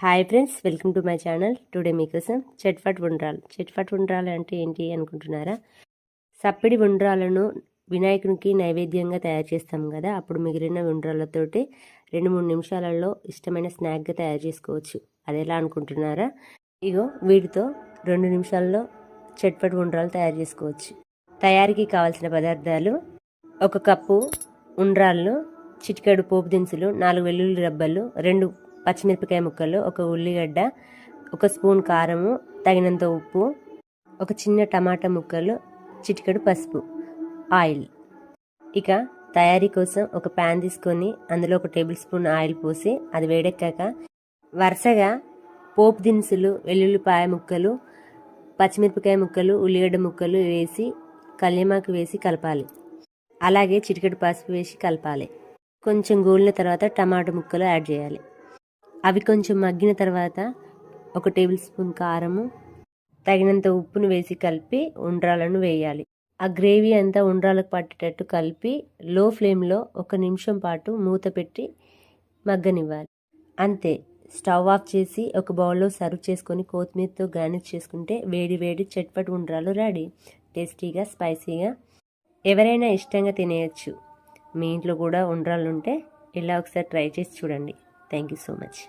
Hi friends welcome to my channel today మీకోసం చెట్ఫట్ ఉండ్రాలు. చెట్ఫట్ ఉండ్రాలు అంటే ఏంటి అనుకుంటున్నారా? సప్పిడి ఉండ్రాలను వినాయకునికి నైవేద్యంగా తయారు చేస్తాం కదా. అప్పుడు మిగిలిన ఉండ్రాలతోటి రెండు మూడు నిమిషాలలో ఇష్టమైన స్నాక్గా తయారు చేసుకోవచ్చు. అది ఎలా అనుకుంటున్నారా? ఇగో వీటితో రెండు నిమిషాల్లో చెట్పట్ ఉండ్రాలు తయారు చేసుకోవచ్చు. తయారీకి కావాల్సిన పదార్థాలు ఒక కప్పు ఉండ్రాళ్ళు చిటికెడు పోపు దినుసులు నాలుగు వెల్లుల్లి రబ్బలు రెండు పచ్చిమిరపకాయ ముక్కలు ఒక ఉల్లిగడ్డ ఒక స్పూన్ కారము తగినంత ఉప్పు ఒక చిన్న టమాటా ముక్కలు చిటికెడు పసుపు ఆయిల్. ఇక తయారీ కోసం ఒక ప్యాన్ తీసుకొని అందులో ఒక టేబుల్ స్పూన్ ఆయిల్ పోసి అది వేడెక్కాక వరుసగా పోపు దినుసులు వెల్లుల్లిపాయ ముక్కలు పచ్చిమిరపకాయ ముక్కలు ఉల్లిగడ్డ ముక్కలు వేసి కల్యమాకు వేసి కలపాలి. అలాగే చిటికెడు పసుపు వేసి కలపాలి. కొంచెం గోలిన తర్వాత టమాటా ముక్కలు యాడ్ చేయాలి. అవి కొంచెం మగ్గిన తర్వాత ఒక టేబుల్ స్పూన్ కారము తగినంత ఉప్పును వేసి కలిపి ఉండ్రాలను వేయాలి. ఆ గ్రేవీ అంతా ఉండ్రాలకు పట్టేటట్టు కలిపి లో ఫ్లేమ్లో ఒక నిమిషం పాటు మూత పెట్టి మగ్గనివ్వాలి. అంతే స్టవ్ ఆఫ్ చేసి ఒక బౌల్లో సర్వ్ చేసుకొని కొత్తిమీరతో గార్నిష్ చేసుకుంటే వేడి వేడి చట్పట్ ఉండ్రాలు రెడీ. టేస్టీగా స్పైసీగా ఎవరైనా ఇష్టంగా తినేయచ్చు. మీ ఇంట్లో కూడా ఉండ్రాలు ఉంటే ఇలా ఒకసారి ట్రై చేసి చూడండి. Thank you so much.